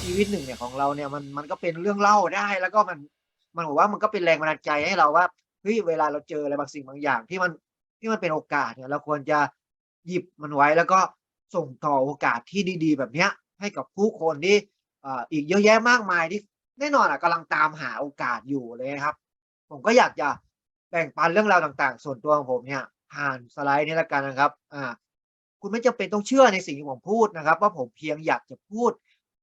ชีวิตหนึ่งเนี่ยของเราเนี่ยมันมันก็เป็นเรื่องเล่าได้ แล้วก็มันมันบอกว่ามันก็เป็นแรงบันดาลใจให้เราว่าเฮ้ยเวลาเราเจออะไรบางสิ่งบางอย่าง ที่มันที่มันเป็นโอกาสเนี่ยเราควรจะหยิบมันไว้แล้วก็ส่งต่อโอกาสที่ดี ๆ แบบเนี้ย ให้กับผู้คนที่อ่าอีกเยอะแยะมากมายที่แน่นอนอะกำลังตามหาโอกาสอยู่เลยนะครับ ผมก็อยากจะแบ่งปันเรื่องราวต่าง ๆ ส่วนตัวของผมเนี่ยผ่านสไลด์นี้ละกันนะครับ อ่า คุณไม่จำเป็นต้องเชื่อในสิ่งที่ผมพูดนะครับ ว่าผมเพียงอยากจะพูด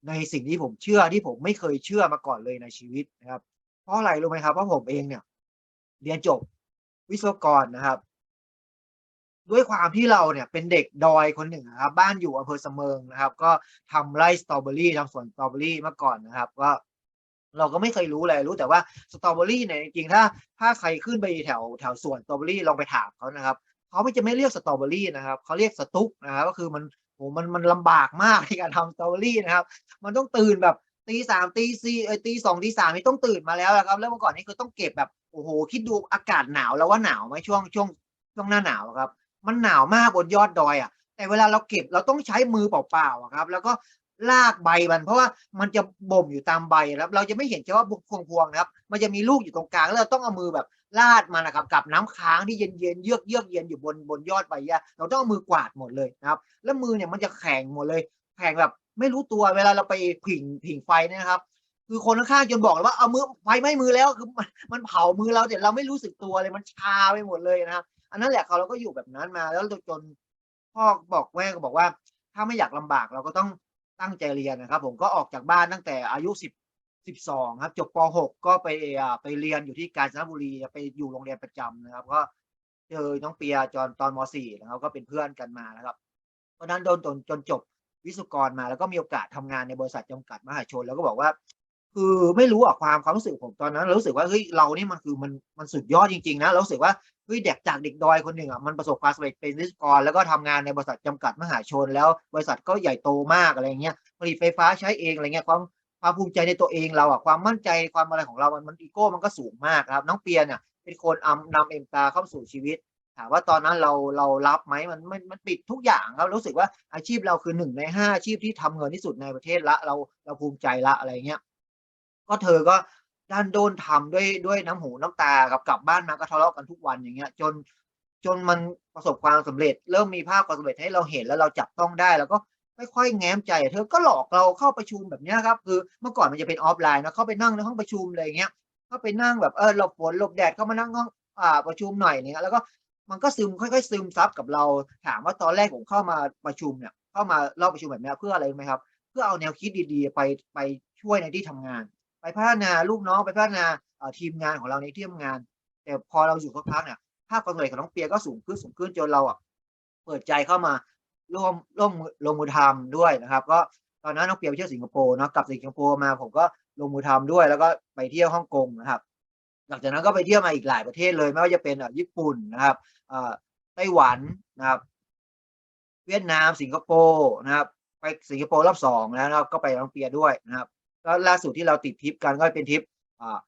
ในสิ่งที่ผมเชื่อที่ผมไม่เคยเชื่อมาก่อนเลยในชีวิตนะครับ เพราะอะไรรู้ไหมครับ เพราะผมเองเนี่ย เรียนจบวิศวกรนะครับ ด้วยความที่เราเนี่ยเป็นเด็กดอยคนหนึ่งนะครับ บ้านอยู่อำเภอเสมิงนะครับ ก็ทำไร่สตรอเบอรี่ทำสวนสตรอเบอรี่มาก่อนนะครับก็เราก็ไม่เคยรู้เลยรู้แต่ว่าสตรอเบอรี่เนี่ยจริงๆถ้าถ้าใครขึ้นไปแถวแถวสวนสตรอเบอรี่ลองไปถามเขานะครับเขาไม่จะไม่เรียกสตรอเบอรี่นะครับเขาเรียกสตุ๊กนะครับก็คือมัน โหมันมันลำบากมากในการทำสตรอเบอรี่นะครับ มันต้องตื่นแบบตีสามตีสี่เออตีสองตีสามนี่ต้องตื่นมาแล้วนะครับ แล้วเมื่อก่อนนี่คือต้องเก็บแบบโอ้โหคิดดูอากาศหนาวแล้วว่าหนาวไหมช่วงช่วงช่วงหน้าหนาวครับ มันหนาวมากบนยอดดอยอะแต่เวลาเราเก็บเราต้องใช้มือเปล่าๆครับ แล้วก็ ลากใบมันเพราะว่ามันจะบ่มอยู่ตามใบนะครับเราจะไม่เห็นเฉพาะพวงๆนะครับ มันจะมีลูกอยู่ตรงกลางแล้วเราต้องเอามือแบบลาดมันนะครับกับน้ำค้างที่เย็นๆเยือกเยือกเย็นอยู่บนบนยอดใบหญ้าเราต้องเอามือกวาดหมดเลยนะครับ แล้วมือเนี่ยมันจะแข็งหมดเลยแข็งแบบไม่รู้ตัวเวลาเราไปผิงผิงไฟนะครับ คือคนข้างๆจนบอกเลยว่าเอามือไฟไหม้มือแล้วคือมันมันเผามือเราแต่เราไม่รู้สึกตัวเลยมันชาไปหมดเลยนะครับอันนั้นแหละเขาเราก็อยู่แบบนั้นมาแล้วจนพ่อบอกแม่ก็บอกว่า ถ้าไม่อยากลำบากเราก็ต้อง ตั้งใจเรียนนะครับ ผมก็ออกจากบ้านตั้งแต่อายุ10 12ครับจบป .6 ก็ไปไปเรียนอยู่ที่กาญจนบุรีไปอยู่โรงเรียนประจำนะครับ ก็เจอน้องเปียจอนตอนม .4 นะครับก็เป็นเพื่อนกันมานะครับเพราะฉะนั้นโดนจนจนจบวิศวกรมาแล้วก็มีโอกาสทำงานในบริษัทจำกัดมหาชน แล้วก็บอกว่า คือไม่รู้อะความความรู้สึกผมตอนนั้นเรารู้สึกว่าเฮ้ยเรานี่มันคือมันมันสุดยอดจริงๆนะเรารู้สึกว่าเฮ้ยเด็กจากเด็กดอยคนหนึ่งอะมันประสบความสำเร็จเป็นวิศวกรแล้วก็ทำงานในบริษัทจำกัดมหาชน แล้วบริษัทก็ใหญ่โตมากอะไรเงี้ยผลิตไฟฟ้าใช้เองอะไรเงี้ยความความภูมิใจในตัวเองเราอะความมั่นใจความอะไรของเรามันมันอีโก้มันก็สูงมากครับ น้องเปียเนี่ยเป็นคนอำนำเอ็มตาเข้าสู่ชีวิตถามว่าตอนนั้นเราเรารับไหมมันมันมันปิดทุกอย่างครับรู้สึกว่าอาชีพเราคือหนึ่งในห้าอาชีพที่ทำเงินที่สุดในประเทศละเราเราภูมิใจละอะไรเงี้ย ก็เธอก็ด้านโดนทำด้วยด้วยน้ำหูน้ำตากับกลับบ้านมาก็ทะเลาะกันทุกวันอย่างเงี้ย จนจนมันประสบความสำเร็จ เริ่มมีภาพความสำเร็จให้เราเห็นแล้วเราจับต้องได้แล้วก็ค่อยๆแง้มใจ เธอก็หลอกเราเข้าประชุมแบบนี้ครับ คือเมื่อก่อนมันจะเป็นออฟไลน์นะเข้าไปนั่งในห้องประชุมอะไรอย่างเงี้ยเข้าไปนั่งแบบเออหลบฝนหลบแดดเข้ามานั่งห้องอ่าประชุมหน่อยเนี่ยแล้วก็มันก็ซึมค่อยๆซึมซับกับเราถามว่าตอนแรกผมเข้ามาประชุมเนี่ย เข้ามารอบประชุมแบบนี้เพื่ออะไรไหมครับ เพื่อเอาแนวคิดดีๆ ไปไปช่วยในที่ทำงาน พัฒนาลูกน้องไปพัฒนาทีมงานของเราในที่ทำงาน แต่พอเราอยู่สักพักเนี่ยภาพความสำเร็จของน้องเปียก็สูงขึ้นสูงขึ้นจนเราอะเปิดใจเข้ามาร่วมร่วมลงมือทำด้วยนะครับ ก็ตอนนั้นน้องเปียไปเที่ยวสิงคโปร์เนาะกลับสิงคโปร์มาผมก็ลงมือทำด้วย แล้วก็ไปเที่ยวฮ่องกงนะครับ หลังจากนั้นก็ไปเที่ยวมาอีกหลายประเทศเลยไม่ว่าจะเป็นอะญี่ปุ่นนะครับอ่อไต้หวันนะครับ เวียดนามสิงคโปร์นะครับ ไปสิงคโปร์รอบสองแล้วนะครับก็ไปน้องเปียด้วยนะครับ ก็ล่าสุดที่เราติดทริปกันก็เป็นทริปอ่า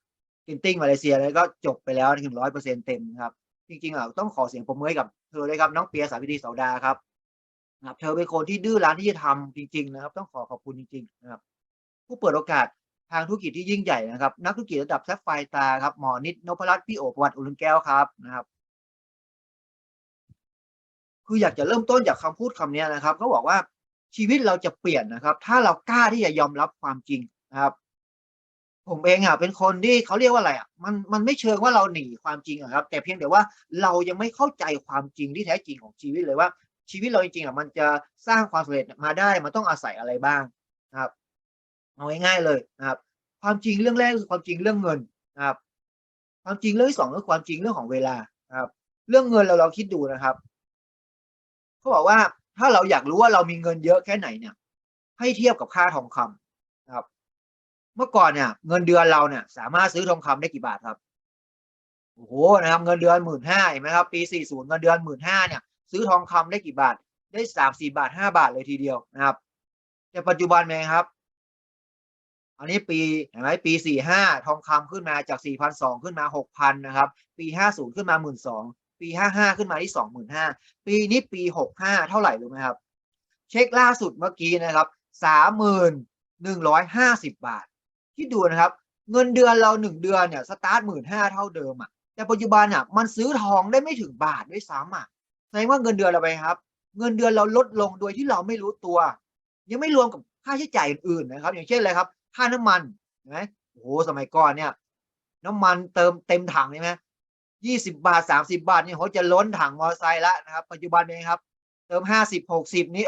กินติ้งมาเลเซียแล้วก็จบไปแล้วถึงร้อยเปอร์เซ็นเต็มครับ จริงๆอะต้องขอเสียงปรบมือให้กับเธอเลยครับน้องเปียสาวิตรีเสาดาครับนะครับเธอเป็นคนที่ดื้อรั้นที่จะทำจริง ๆ นะครับ ต้องขอขอบคุณจริง ๆ นะครับ ผู้เปิดโอกาสทางธุรกิจที่ยิ่งใหญ่นะครับ นักธุรกิจระดับแซฟไฟตาครับหมอนิดนพรัตน์พี่โอประวัติอุลุนแก้วครับนะครับ คืออยากจะเริ่มต้นจากคำพูดคำนี้นะครับเขาบอกว่าชีวิตเราจะเปลี่ยนนะครับ ถ้าเรากล้าที่จะยอมรับความจริง นะครับ ผมเองอะเป็นคนที่เขาเรียกว่าอะไรอะมันมันไม่เชิงว่าเราหนีความจริงอะครับ แต่เพียงแต่ว่าเรายังไม่เข้าใจความจริงที่แท้จริงของชีวิตเลยว่า ชีวิตเราจริงๆอะมันจะสร้างความสำเร็จมาได้มันต้องอาศัยอะไรบ้างนะครับเอาง่ายๆเลยนะครับ ความจริงเรื่องแรกคือความจริงเรื่องเงินนะครับ ความจริงเรื่องที่สองคือความจริงเรื่องของเวลานะครับ เรื่องเงินเราเราคิดดูนะครับเขาบอกว่าถ้าเราอยากรู้ว่าเรามีเงินเยอะแค่ไหนเนี่ย ให้เทียบกับค่าทองคำนะครับ เมื่อก่อนเนี่ย เงินเดือนเราเนี่ย สามารถซื้อทองคำได้กี่บาทครับโอ้โหนะครับเงินเดือนหมื่นห้าเห็นไหมครับ ปีสี่ศูนย์เงินเดือนหมื่นห้าเนี่ย ซื้อทองคำได้กี่บาท ได้สามสี่บาทห้าบาทเลยทีเดียวนะครับแต่ปัจจุบันเป็นไงครับ อันนี้ปีเห็นไหมปีสี่ห้าทองคำขึ้นมาจากสี่พันสองขึ้นมาหกพันนะครับ ปีห้าศูนย์ขึ้นมาหมื่นสองปีห้าห้าขึ้นมาที่สองหมื่นห้าปีนี้ปีหกห้าเท่าไหร่รู้ไหมครับ เช็คล่าสุดเมื่อกี้นะครับสามหมื่นหนึ่งร้อยห้าสิบบาท คิดดูนะครับ เงินเดือนเราหนึ่งเดือนเนี่ยสตาร์ทหมื่นห้าเท่าเดิมอะแต่ปัจจุบันอะมันซื้อทองได้ไม่ถึงบาทด้วยซ้ำอะแสดงว่าเงินเดือนเราไปครับ เงินเดือนเราลดลงโดยที่เราไม่รู้ตัว ยังไม่รวมกับค่าใช้จ่ายอื่นๆนะครับ อย่างเช่นอะไรครับ ค่าน้ำมันเห็นไหมโอ้โหสมัยก่อนเนี่ย น้ำมันเติมเต็มถังใช่ไหมยี่สิบาทสามสิบาทเนี่ยเขาจะล้นถังมอเตอร์ไซค์ละนะครับ ปัจจุบันเองครับ เติมห้าสิบหกสิบนี้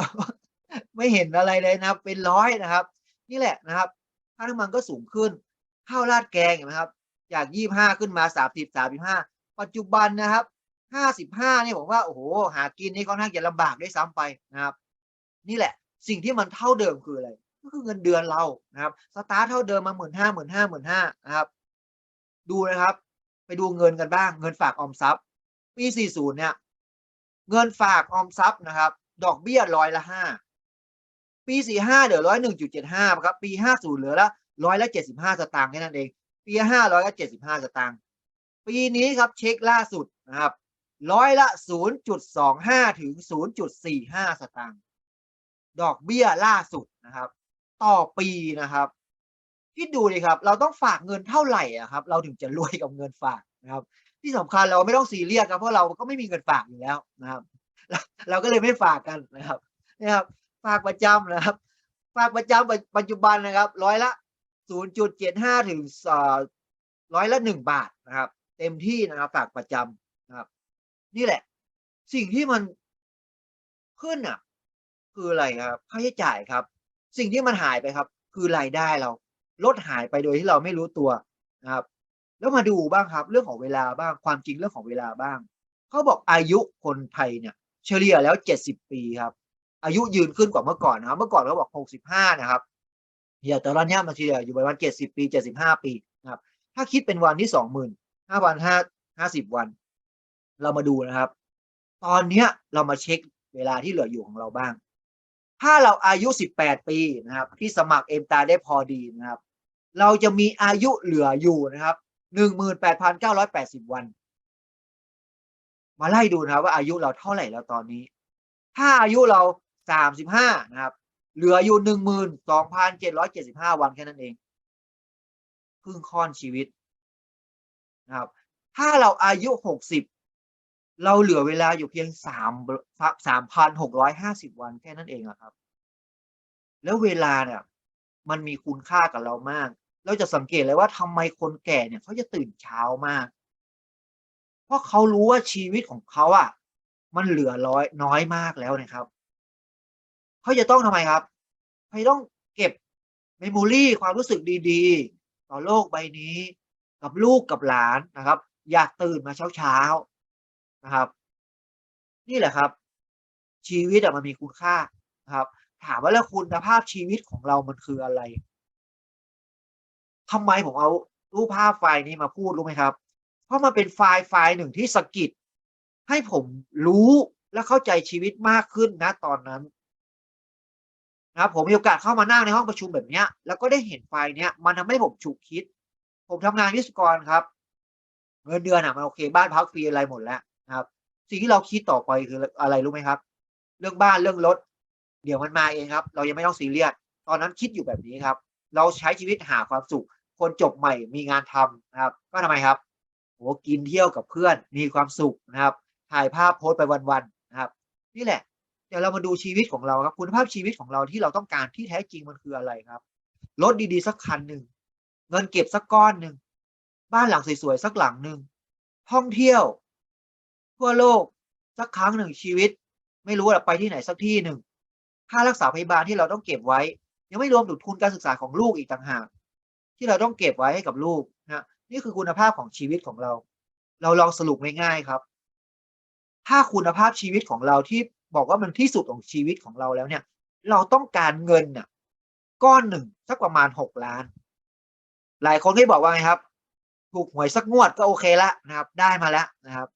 ไม่เห็นอะไรเลยนะครับ เป็นร้อยนะครับ นี่แหละนะครับาน้ำมันก็สูงขึ้น ข้าวราดแกงเห็นไหมครับ จากยี่ห้าขึ้นมาสามสิบสามสิบห้าปัจจุบันนะครับห้าสิบห้านี่ผมว่าโอ้โหหากินนี่ค่อนข้างจะลำบากด้วยซ้ำไปนะครับ นี่แหละสิ่งที่มันเท่าเดิมคืออะไรก็คือเงินเดือนเรานะครับสตาร์ทเท่าเดิมมาหมื่นห้าหมื่นห้าหมื่นห้านะครับ ดูนะครับ ไปดูเงินกันบ้าง เงินฝากออมทรัพย์ ปี 40 เนี่ย เงินฝากออมทรัพย์นะครับ ดอกเบี้ยร้อยละห้า ปี 45 เหลือร้อยหนึ่งจุดเจ็ดห้าครับ ปี 50 เหลือละร้อยละเจ็ดสิบห้าสตางค์แค่นั้นเอง ปีห้าร้อยละเจ็ดสิบห้าสตางค์ ปีนี้ครับเช็คล่าสุดนะครับร้อยละ0.25ถึง0.45สตางค์ ดอกเบี้ยล่าสุดนะครับ ต่อปีนะครับคิดดูดิครับ เราต้องฝากเงินเท่าไหร่อะครับ เราถึงจะรวยกับเงินฝากนะครับ ที่สำคัญเราไม่ต้องซีเรียสครับเพราะเราก็ไม่มีเงินฝากอยู่แล้วนะครับ เราเราก็เลยไม่ฝากกันนะครับนะครับ ฝากประจำนะครับ ฝากประจำปัจจุบันนะครับ ร้อยละ 0.75 ถึงเอ่อร้อยละหนึ่งบาทนะครับ เต็มที่นะครับฝากประจำนะครับ นี่แหละ สิ่งที่มันขึ้นอะ คืออะไรครับค่าใช้จ่ายครับ สิ่งที่มันหายไปครับ คือรายได้เราลดหายไปโดยที่เราไม่รู้ตัวนะครับ แล้วมาดูบ้างครับ เรื่องของเวลาบ้างความจริงเรื่องของเวลาบ้าง เขาบอกอายุคนไทยเนี่ย เฉลี่ยแล้วเจ็ดสิบปีครับ อายุยืนขึ้นกว่าเมื่อก่อนนะครับ เมื่อก่อนเขาบอกหกสิบห้านะครับเดี๋ยวแต่ตอนเนี้ยมันเฉลี่ยอยู่ประมาณเจ็ดสิบปีเจ็ดสิบห้าปีนะครับ ถ้าคิดเป็นวันที่สองหมื่นห้าพันห้าห้าสิบวัน เรามาดูนะครับ ตอนเนี้ยเรามาเช็คเวลาที่เหลืออยู่ของเราบ้าง ถ้าเราอายุ 18 ปีนะครับ ที่สมัครเอ็มตาได้พอดีนะครับ เราจะมีอายุเหลืออยู่นะครับ 18,980 วัน มาไล่ดูนะครับว่าอายุเราเท่าไหร่แล้วตอนนี้ ถ้าอายุเรา 35นะครับ เหลืออยู่12,775วันแค่นั้นเองครึ่งค่อนชีวิตนะครับ ถ้าเราอายุ60เราเหลือเวลาอยู่เพียงสามสามพันหกร้อยห้าสิบวันแค่นั้นเองอะครับ แล้วเวลาเนี่ย มันมีคุณค่ากับเรามาก เราจะสังเกตเลยว่าทำไมคนแก่เนี่ยเขาจะตื่นเช้ามาก เพราะเขารู้ว่าชีวิตของเขาอะมันเหลือร้อยน้อยมากแล้วนะครับ เขาจะต้องทำไมครับเขาต้องเก็บเมมโมรีความรู้สึกดีๆ ต่อโลกใบนี้ กับลูกกับหลานนะครับ อยากตื่นมาเช้าๆนะครับ นี่แหละครับ ชีวิตอะมันมีคุณค่านะครับ ถามว่าแล้วคุณภาพชีวิตของเรามันคืออะไรทำไมผมเอารูปภาพไฟล์นี้มาพูดรู้ไหมครับ เพราะมันเป็นไฟล์ไฟล์หนึ่งที่สะกิดให้ผมรู้และเข้าใจชีวิตมากขึ้นนะตอนนั้น นะครับผมมีโอกาสเข้ามานั่งในห้องประชุมแบบเนี้ย แล้วก็ได้เห็นไฟเนี้ยมันทำให้ผมฉุกคิด ผมทำงานวิศวกรครับ เงินเดือนอะมันโอเค บ้านพักฟรีอะไรหมดแล้วนะครับ สิ่งที่เราคิดต่อไปคืออะไรรู้ไหมครับ เรื่องบ้านเรื่องรถเดี๋ยวมันมาเองครับ เรายังไม่ต้องซีเรียสตอนนั้นคิดอยู่แบบนี้ครับ เราใช้ชีวิตหาความสุข คนจบใหม่มีงานทำนะครับ ก็ทำไมครับโหกินเที่ยวกับเพื่อนมีความสุขนะครับ ถ่ายภาพโพสต์ไปวันๆนะครับ นี่แหละ ดี๋ยวเรามาดูชีวิตของเราครับคุณภาพชีวิตของเราที่เราต้องการที่แท้จริงมันคืออะไรครับรถดีๆสักคันหนึ่งเงินเก็บสักก้อนหนึ่งบ้านหลังสวยๆสักหลังหนึ่งท่องเที่ยว ทั่วโลกสักครั้งหนึ่งชีวิต ไม่รู้ว่าไปที่ไหนสักที่หนึ่งค่ารักษาพยาบาลที่เราต้องเก็บไว้ ยังไม่รวมถึงทุนการศึกษาของลูกอีกต่างหาก ที่เราต้องเก็บไว้ให้กับลูกนะนี่คือคุณภาพของชีวิตของเรา เราลองสรุปง่ายๆครับ ถ้าคุณภาพชีวิตของเราที่ บอกว่ามันที่สุดของชีวิตของเราแล้วเนี่ย เราต้องการเงินน่ะ ก้อนหนึ่งสักประมาณหกล้าน หลายคนที่บอกว่าไงครับ ถูกหวยสักงวดก็โอเคละนะครับ ได้มาแล้วนะครับ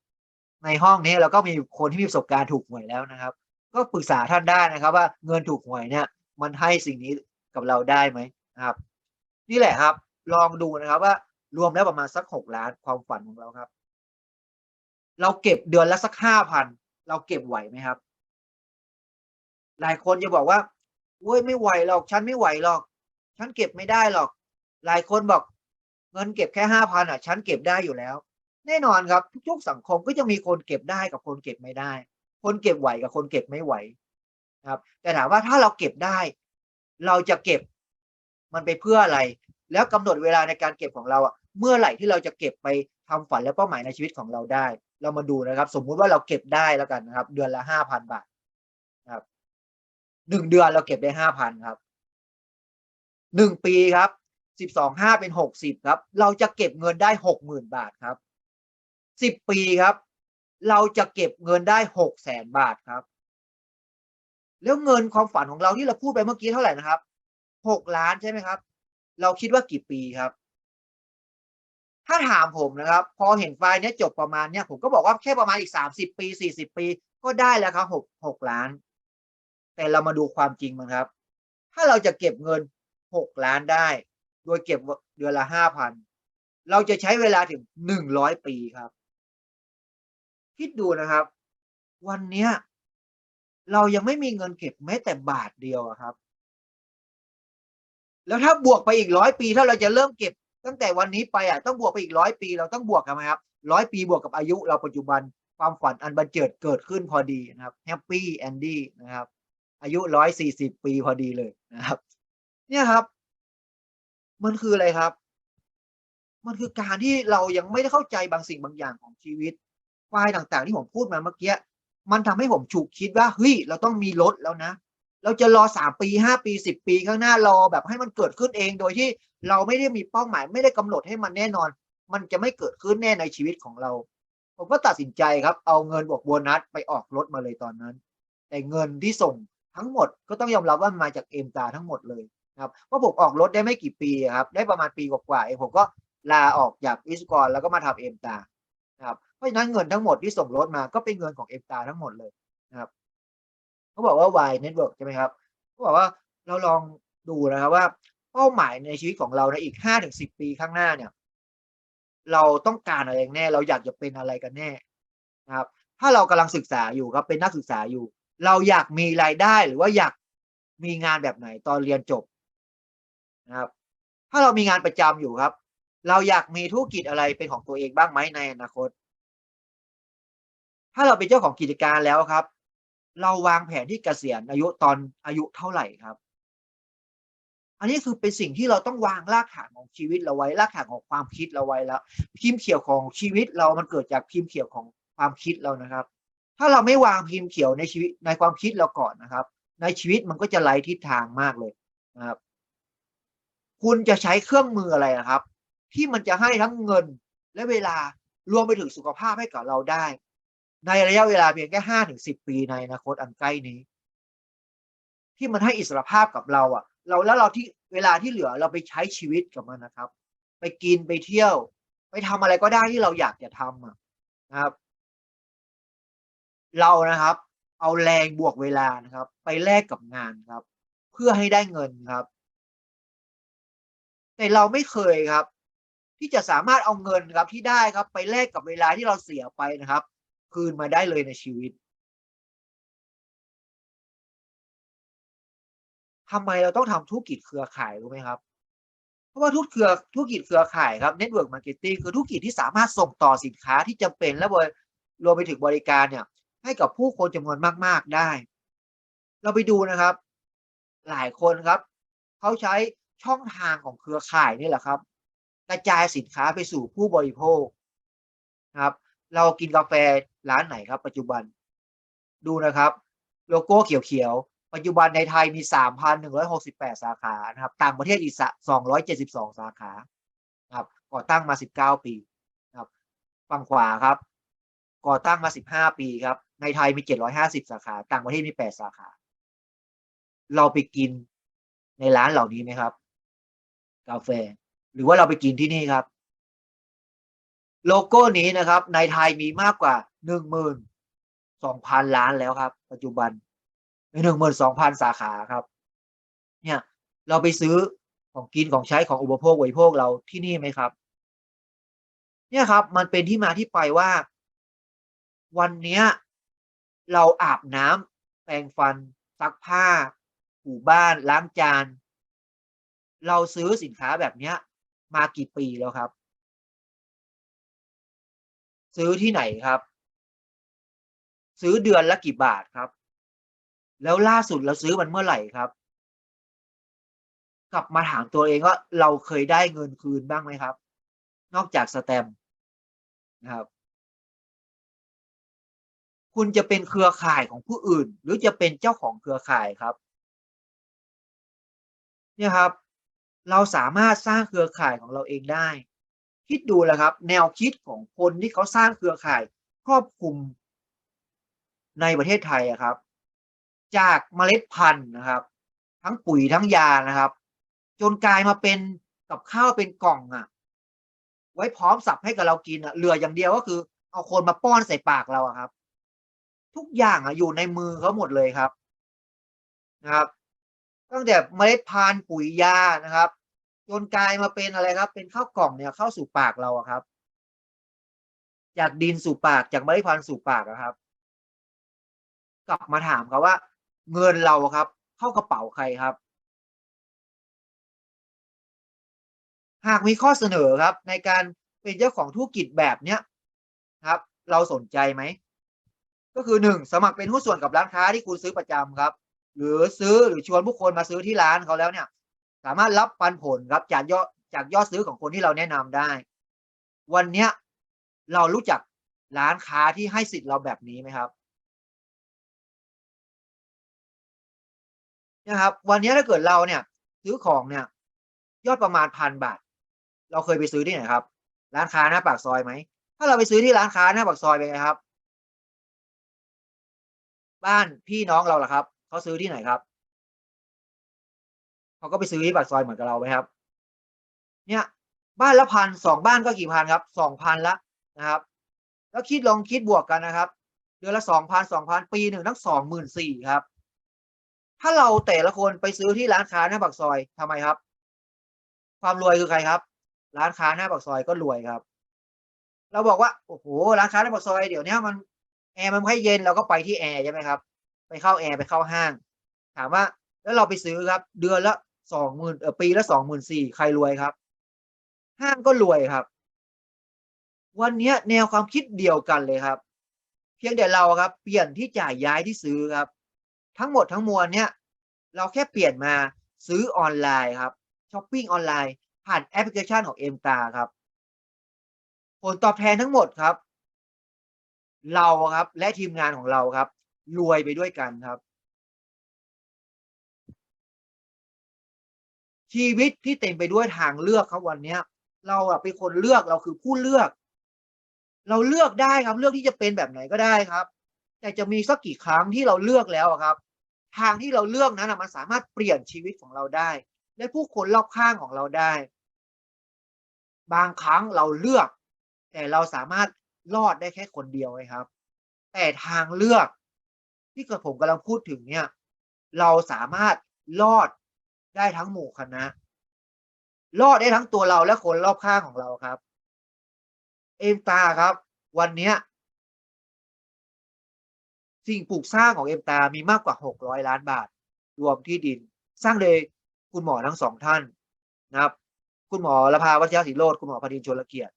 ในห้องนี้เราก็มีคนที่มีประสบการณ์ถูกหวยแล้วนะครับ ก็ปรึกษาท่านได้นะครับ ว่าเงินถูกหวยเนี่ย มันให้สิ่งนี้กับเราได้ไหมนะครับ นี่แหละครับ ลองดูนะครับว่ารวมแล้วประมาณสักหกล้านความฝันของเราครับ เราเก็บเดือนละสักห้าพันเราเก็บไหวไหมครับ หลายคนจะบอกว่าโอ้ยไม่ไหวหรอก ฉันไม่ไหวหรอก ฉันเก็บไม่ได้หรอก หลายคนบอก เงินเก็บแค่ห้าพันอะ ฉันเก็บได้อยู่แล้ว แน่นอนครับ ทุกๆสังคมก็จะมีคนเก็บได้กับคนเก็บไม่ได้ คนเก็บไหวกับคนเก็บไม่ไหวครับ แต่ถามว่าถ้าเราเก็บได้ เราจะเก็บมันไปเพื่ออะไร แล้วกำหนดเวลาในการเก็บของเราอะเมื่อไหร่ที่เราจะเก็บไปทำฝันและเป้าหมายในชีวิตของเราได้ เรามาดูนะครับ สมมุติว่าเราเก็บได้แล้วกันนะครับ เดือนละห้าพันบาท หนึ่งเดือนเราเก็บได้ห้าพันครับหนึ่งปีครับสิบสองห้าเป็นหกสิบครับ เราจะเก็บเงินได้หกหมื่นบาทครับสิบปีครับ เราจะเก็บเงินได้หกแสนบาทครับ แล้วเงินความฝันของเราที่เราพูดไปเมื่อกี้เท่าไหร่นะครับหกล้านใช่ไหมครับ เราคิดว่ากี่ปีครับ ถ้าถามผมนะครับ พอเห็นไฟล์นี้จบประมาณเนี้ยผมก็บอกว่าแค่ประมาณอีกสามสิบปีสี่สิบปี ก็ได้แล้วครับหกหกล้าน แต่เรามาดูความจริงมันครับ ถ้าเราจะเก็บเงินหกล้านได้ โดยเก็บเดือนละห้าพันเราจะใช้เวลาถึงหนึ่งร้อยปีครับ คิดดูนะครับ วันเนี้ย เรายังไม่มีเงินเก็บแม้แต่บาทเดียวครับ แล้วถ้าบวกไปอีกร้อยปี ถ้าเราจะเริ่มเก็บ ตั้งแต่วันนี้ไปอะต้องบวกไปอีกร้อยปี เราต้องบวกกันไหมครับร้อยปีบวกกับอายุเราปัจจุบันความฝันอันบันเจิดเกิดขึ้นพอดีนะครับแฮปปี้แอนดี้นะครับ อายุร้อยสี่สิบปีพอดีเลยนะครับ เนี่ยครับ มันคืออะไรครับ มันคือการที่เรายังไม่ได้เข้าใจบางสิ่งบางอย่างของชีวิตไฟล์ต่างๆ ที่ผมพูดมาเมื่อกี้มันทำให้ผมฉุกคิดว่าเฮ้ยเราต้องมีรถแล้วนะ เราจะรอสามปีห้าปีสิบปีข้างหน้ารอแบบให้มันเกิดขึ้นเองโดยที่เราไม่ได้มีเป้าหมาย ไม่ได้กำหนดให้มันแน่นอน มันจะไม่เกิดขึ้นแน่ในชีวิตของเรา ผมก็ตัดสินใจครับ เอาเงินบวกโบนัสไปออกรถมาเลยตอนนั้น แต่เงินที่ส่ง ทั้งหมดก็ต้องยอมรับว่ามาจากเอ็มตาทั้งหมดเลยนะครับเพราะผมออกรถได้ไม่กี่ปีครับได้ประมาณปีกว่าๆเองผมก็ลาออกจากอิสกรแล้วก็มาทำเอ็มตาครับเพราะฉะนั้นเงินทั้งหมดที่ส่งรถมาก็เป็นเงินของเอ็มตาทั้งหมดเลยนะครับเขาบอกว่า Y Network ใช่ไหมครับเขาบอกว่าเราลองดูนะครับว่า เป้าหมายในชีวิตของเราในอีกห้าถึงสิบปีข้างหน้าเนี่ย เราต้องการอะไรแน่ เราอยากจะเป็นอะไรกันแน่นะครับ ถ้าเรากำลังศึกษาอยู่ครับเป็นนักศึกษาอยู่ เราอยากมีรายได้หรือว่าอยากมีงานแบบไหนตอนเรียนจบนะครับ ถ้าเรามีงานประจำอยู่ครับ เราอยากมีธุรกิจอะไรเป็นของตัวเองบ้างไหมในอนาคต ถ้าเราเป็นเจ้าของกิจการแล้วครับ เราวางแผนที่เกษียณอายุตอนอายุเท่าไหร่ครับ อันนี้คือเป็นสิ่งที่เราต้องวางรากฐานของชีวิตเราไว้รากฐานของความคิดเราไว้แล้ว พิมพ์เขียวของชีวิตเรามันเกิดจากพิมพ์เขียวของความคิดเรานะครับ ถ้าเราไม่วางพิมพ์เขียวในชีวิตในความคิดเราก่อนนะครับ ในชีวิตมันก็จะไร้ทิศทางมากเลยนะครับ คุณจะใช้เครื่องมืออะไรนะครับ ที่มันจะให้ทั้งเงินและเวลารวมไปถึงสุขภาพให้กับเราได้ ในระยะเวลาเพียงแค่ห้าถึงสิบปีในอนาคตอันใกล้นี้ ที่มันให้อิสรภาพกับเราอะ เราแล้วเราที่เวลาที่เหลือเราไปใช้ชีวิตกับมันนะครับ ไปกินไปเที่ยว ไปทำอะไรก็ได้ที่เราอยากจะทำอะนะครับ เรานะครับ เอาแรงบวกเวลานะครับ ไปแลกกับงานครับ เพื่อให้ได้เงินครับ แต่เราไม่เคยครับ ที่จะสามารถเอาเงินครับที่ได้ครับ ไปแลกกับเวลาที่เราเสียไปนะครับ คืนมาได้เลยในชีวิตทำไมเราต้องทำธุรกิจเครือข่ายรู้ไหมครับ เพราะว่าธุรเครือธุรกิจเครือข่ายครับ Network Marketing คือธุรกิจที่สามารถส่งต่อสินค้าที่จำเป็นและรวมไปถึงบริการเนี่ย ให้กับผู้คนจำนวนมาก ๆได้ เราไปดูนะครับ หลายคนครับเขาใช้ช่องทางของเครือข่ายนี่แหละครับ กระจายสินค้าไปสู่ผู้บริโภคครับ เรากินกาแฟร้านไหนครับ ปัจจุบัน ดูนะครับ โลโก้เขียวๆปัจจุบันในไทยมี 3,168 สาขานะครับ ต่างประเทศอีก 272 สาขาครับก่อตั้งมา 19 ปีครับฝั่งขวาครับ ก่อตั้งมา 15 ปีครับ ในไทยมี750สาขา ต่างประเทศมี8สาขา เราไปกินในร้านเหล่านี้ไหมครับ กาแฟ หรือว่าเราไปกินที่นี่ครับ โลโก้นี้นะครับ ในไทยมีมากกว่า12,000ล้านแล้วครับ ปัจจุบันหนึ่งหมื่นสองพันสาขาครับ เนี่ยเราไปซื้อของกินของใช้ของอุปโภคบริโภคเราที่นี่ไหมครับ เนี่ยครับ มันเป็นที่มาที่ไปว่า วันเนี้ย เราอาบน้ำแปรงฟัน ซักผ้าถูบ้านล้างจาน เราซื้อสินค้าแบบเนี้ย มากี่ปีแล้วครับ ซื้อที่ไหนครับ ซื้อเดือนละกี่บาทครับ แล้วล่าสุดเราซื้อมันเมื่อไหร่ครับ กลับมาถามตัวเองว่าเราเคยได้เงินคืนบ้างไหมครับ นอกจากสแตมนะครับ คุณจะเป็นเครือข่ายของผู้อื่น หรือจะเป็นเจ้าของเครือข่ายครับเนี่ยครับ เราสามารถสร้างเครือข่ายของเราเองได้ คิดดูแลวครับ แนวคิดของคนที่เขาสร้างเครือข่ายครอบคลุมในประเทศไทยอะครับ จากเมล็ดพันธุ์นะครับ ทั้งปุ๋ยทั้งยานะครับ จนกลายมาเป็นกับข้าวเป็นกล่องอะไว้พร้อมสับให้กับเรากินอะเหลืออย่างเดียวก็คือ เอาคนมาป้อนใส่ปากเราอะครับ ทุกอย่างอะอยู่ในมือเขาหมดเลยครับนะครับ ตั้งแต่เมล็ดพันธุ์ปุ๋ยยานะครับ จนกลายมาเป็นอะไรครับ เป็นข้าวกล่องเนี่ยเข้าสู่ปากเราอะครับ จากดินสู่ปากจากเมล็ดพันธุ์สู่ปากอะครับ กลับมาถามเขาว่า เงินเราครับ เข้ากระเป๋าใครครับ หากมีข้อเสนอครับ ในการเป็นเจ้าของธุรกิจแบบเนี้ยครับ เราสนใจไหม ก็คือหนึ่งสมัครเป็นหุ้นส่วนกับร้านค้าที่คุณซื้อประจำครับ หรือซื้อหรือชวนผู้คนมาซื้อที่ร้านเขาแล้วเนี่ย สามารถรับปันผลครับจากยอดจากยอดซื้อของคนที่เราแนะนำได้ วันเนี้ยเรารู้จักร้านค้าที่ให้สิทธิ์เราแบบนี้ไหมครับนะครับ วันนี้ถ้าเกิดเราเนี่ย ซื้อของเนี่ย ยอดประมาณพันบาท เราเคยไปซื้อที่ไหนครับ ร้านค้าหน้าปากซอยไหมถ้าเราไปซื้อที่ร้านค้าหน้าปากซอยเป็นไงครับ บ้านพี่น้องเราล่ะครับเขาซื้อที่ไหนครับเขาก็ไปซื้อที่ปากซอยเหมือนกับเราไหมครับ เนี่ย บ้านละพันสองบ้านก็กี่พันครับสองพันละนะครับ แล้วคิดลองคิดบวกกันนะครับ เดือนละสองพันสองพันปีหนึ่งทั้งสองหมื่นสี่ครับ ถ้าเราแต่ละคนไปซื้อที่ร้านค้าหน้าปากซอยทำไมครับ ความรวยคือใครครับ ร้านค้าหน้าปากซอยก็รวยครับ เราบอกว่าโอ้โหร้านค้าหน้าปากซอยเดี๋ยวนี้มัน แอร์มันไม่เย็นเราก็ไปที่แอร์ใช่ไหมครับ ไปเข้าแอร์ไปเข้าห้าง ถามว่าแล้วเราไปซื้อครับ เดือนละสองหมื่นเออปีละสองหมื่นสี่ใครรวยครับ ห้างก็รวยครับ วันนี้แนวความคิดเดียวกันเลยครับ เพียงแต่เราครับ เปลี่ยนที่จ่ายย้ายที่ซื้อครับ ทั้งหมดทั้งมวลเนี่ย เราแค่เปลี่ยนมาซื้อออนไลน์ครับช้อปปิ้งออนไลน์ผ่านแอปพลิเคชันของเอ็มตาครับ ผลตอบแทนทั้งหมดครับ เราครับ และทีมงานของเราครับ รวยไปด้วยกันครับ ชีวิตที่เต็มไปด้วยทางเลือกครับวันเนี้ย เราอะเป็นคนเลือกเราคือผู้เลือก เราเลือกได้ครับ เลือกที่จะเป็นแบบไหนก็ได้ครับ แต่จะมีสักกี่ครั้งที่เราเลือกแล้วครับ ทางที่เราเลือกนั้นมันสามารถเปลี่ยนชีวิตของเราได้ และผู้คนรอบข้างของเราได้ บางครั้งเราเลือก แต่เราสามารถ รอดได้แค่คนเดียวไงครับ แต่ทางเลือกที่กระผมกำลังพูดถึงเนี่ย เราสามารถรอดได้ทั้งหมู่คณะ รอดได้ทั้งตัวเราและคนรอบข้างของเราครับ เอมตาครับ วันเนี้ยสิ่งปลูกสร้างของเอมตามีมากกว่าหกร้อยล้านบาท รวมที่ดิน สร้างโดยคุณหมอทั้งสองท่านนะครับ คุณหมอละพาวัชยศิโรธคุณหมอพดินชนลเกียรติ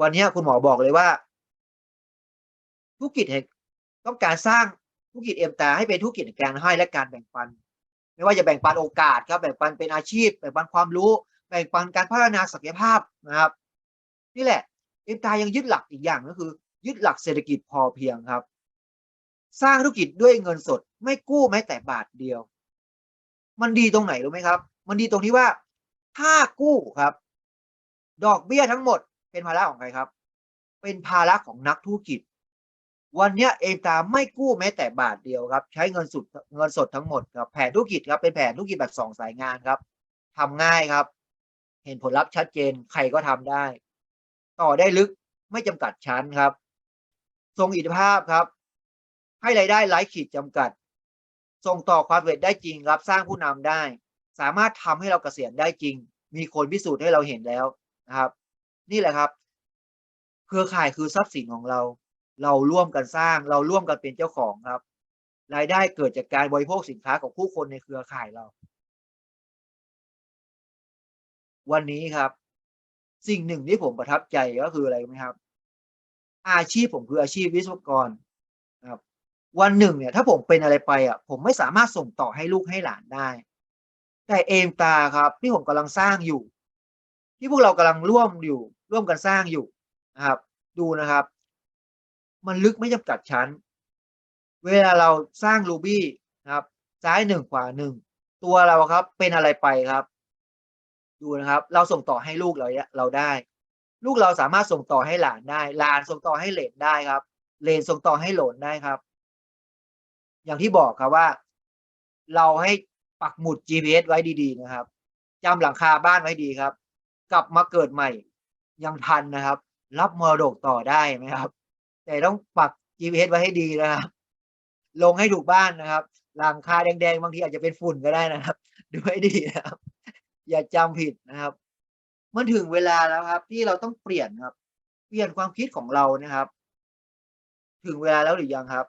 วันนี้คุณหมอบอกเลยว่า ธุรกิจต้องการสร้างธุรกิจเอ็มตาให้เป็นธุรกิจการให้และการแบ่งปัน ไม่ว่าจะแบ่งปันโอกาสครับแบ่งปันเป็นอาชีพ แบ่งปันความรู้ แบ่งปันการพัฒนาศักยภาพนะครับ นี่แหละเอ็มตายังยึดหลักอีกอย่างก็คือ ยึดหลักเศรษฐกิจพอเพียงครับ สร้างธุรกิจด้วยเงินสด ไม่กู้แม้แต่บาทเดียว มันดีตรงไหนรู้ไหมครับ มันดีตรงที่ว่าถ้ากู้ครับ ดอกเบี้ยทั้งหมด เป็นภาระของใครครับ เป็นภาระของนักธุรกิจ วันนี้เอมตาไม่กู้แม้แต่บาทเดียวครับ ใช้เงินสดเงินสดทั้งหมดครับแผนธุรกิจครับเป็นแผนธุรกิจแบบสองสายงานครับทำง่ายครับ เห็นผลลัพธ์ชัดเจนใครก็ทำได้ ต่อได้ลึกไม่จำกัดชั้นครับ ทรงอิทธิภาพครับ ให้รายได้ไร้ขีดจำกัดส่งต่อความสำเร็จได้จริงครับสร้างผู้นำได้ สามารถทำให้เราเกษียณได้จริง มีคนพิสูจน์ให้เราเห็นแล้วนะครับ นี่แหละครับ เครือข่ายคือทรัพย์สินของเรา เราร่วมกันสร้าง เราร่วมกันเป็นเจ้าของครับ รายได้เกิดจากการบริโภคสินค้าของผู้คนในเครือข่ายเรา วันนี้ครับ สิ่งหนึ่งที่ผมประทับใจก็คืออะไรไหมครับ อาชีพผมคืออาชีพวิศวกรครับ วันหนึ่งเนี่ย ถ้าผมเป็นอะไรไปอะ ผมไม่สามารถส่งต่อให้ลูกให้หลานได้ แต่เอมตาครับ ที่ผมกำลังสร้างอยู่ ที่พวกเรากำลังร่วมอยู่ ร่วมกันสร้างอยู่นะครับ ดูนะครับ มันลึกไม่จำกัดชั้น เวลาเราสร้างรูบี้นะครับ ซ้ายหนึ่งขวาหนึ่งตัวเราครับเป็นอะไรไปครับ ดูนะครับ เราส่งต่อให้ลูกเราเราได้ ลูกเราสามารถส่งต่อให้หลานได้ หลานส่งต่อให้เหลนได้ครับเหลนส่งต่อให้หลนได้ครับ อย่างที่บอกครับว่า เราให้ปักหมุด GPS ไว้ดี ๆ นะครับจำหลังคาบ้านไว้ดีครับ กลับมาเกิดใหม่ ยังทันนะครับ รับมรดกต่อได้ไหมครับ แต่ต้องปัก GPS ไว้ให้ดีนะครับ ลงให้ถูกบ้านนะครับหลังคาแดงๆ บางทีอาจจะเป็นฝุ่นก็ได้นะครับ ดูให้ดีนะครับ อย่าจำผิดนะครับ เมันถึงเวลาแล้วครับ ที่เราต้องเปลี่ยนครับ เปลี่ยนความคิดของเรานะครับ ถึงเวลาแล้วหรือยังครับ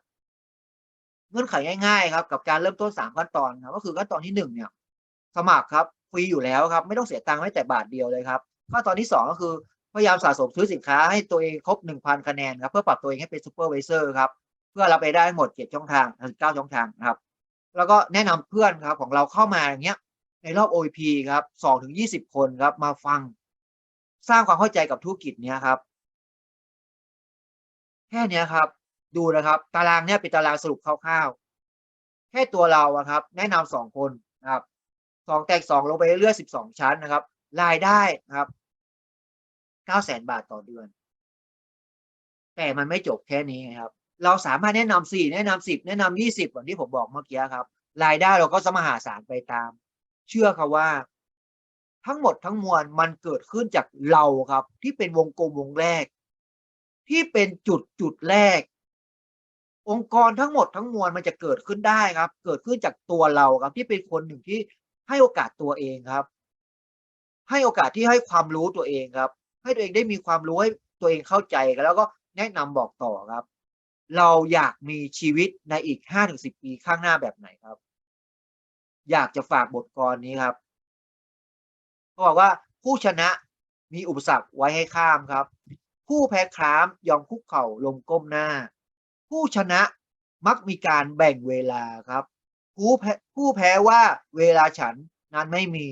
เงื่อนไขง่าย ๆ ครับ กับการเริ่มต้นสามขั้นตอนครับ ก็คือขั้นตอนที่หนึ่งเนี่ย สมัครครับฟรีอยู่แล้วครับ ไม่ต้องเสียตังค์ไม่แต่บาทเดียวเลยครับขั้นตอนที่สองก็คือ พยายามสะสมซื้อสินค้าให้ตัวเองครบหนึ่งพันคะแนนครับเพื่อปรับตัวเองให้เป็นซูเปอร์ไวเซอร์ครับเพื่อรับไปได้หมดเจ็ดช่องทางเก้าช่องทางครับ แล้วก็แนะนำเพื่อนครับของเราเข้ามาอย่างเงี้ยในรอบ OEP ครับสองถึงยี่สิบคนครับมาฟัง สร้างความเข้าใจกับธุรกิจเนี้ยครับ แค่เนี้ยครับ ดูนะครับ ตารางเนี้ยเป็นตารางสรุปคร่าวๆแค่ตัวเราอะครับ แนะนำสองคนนะครับสองแตกสองลงไปเรื่อยๆสิบสองชั้นนะครับ รายได้นะครับ เก้าแสนบาทต่อเดือน แต่มันไม่จบแค่นี้ครับ เราสามารถแนะนำสี่แนะนำสิบแนะนำยี่สิบเหมือนที่ผมบอกเมื่อกี้ครับ รายได้เราก็สมหาศาลไปตาม เชื่อค่ะว่า ทั้งหมดทั้งมวลมันเกิดขึ้นจากเราครับ ที่เป็นวงกลมวงแรก ที่เป็นจุดจุดแรก องค์กรทั้งหมดทั้งมวลมันจะเกิดขึ้นได้ครับ เกิดขึ้นจากตัวเราครับ ที่เป็นคนหนึ่งที่ให้โอกาสตัวเองครับ ให้โอกาสที่ให้ความรู้ตัวเองครับ ให้ตัวเองได้มีความรู้ให้ตัวเองเข้าใจกันแล้วก็แนะนำบอกต่อครับ เราอยากมีชีวิตในอีกห้าถึงสิบปีข้างหน้าแบบไหนครับ อยากจะฝากบทกรนี้ครับเขาบอกว่าผู้ชนะมีอุปสรรคไว้ให้ข้ามครับ ผู้แพ้ครามยอมคุกเข่าลงก้มหน้า ผู้ชนะมักมีการแบ่งเวลาครับ ผู้แพ้ผู้แพ้ว่าเวลาฉันนั้นไม่มี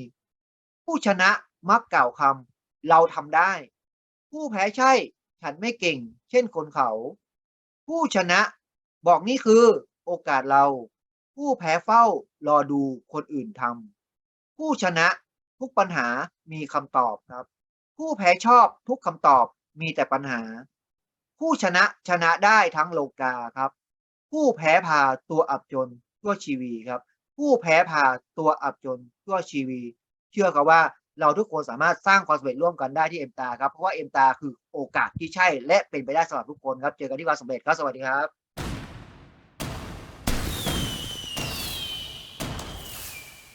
ผู้ชนะมักกล่าวคำ เราทำได้ ผู้แพ้ใช่ ฉันไม่เก่ง เช่นคนเขา ผู้ชนะ บอกนี่คือโอกาสเรา ผู้แพ้เฝ้ารอดูคนอื่นทำผู้ชนะทุกปัญหามีคำตอบครับ ผู้แพ้ชอบทุกคำตอบมีแต่ปัญหา ผู้ชนะชนะได้ทั้งโลกาครับ ผู้แพ้พาตัวอับจนทั่วชีวีครับ ผู้แพ้พาตัวอับจนทั่วชีวี เชื่อครับว่า เราทุกคนสามารถสร้างความสำเร็จร่วมกันได้ที่เอ็มตาครับ เพราะว่าเอ็มตาคือโอกาสที่ใช่และเป็นไปได้สำหรับทุกคนครับ เจอกันที่ความสำเร็จครับ สวัสดีครับ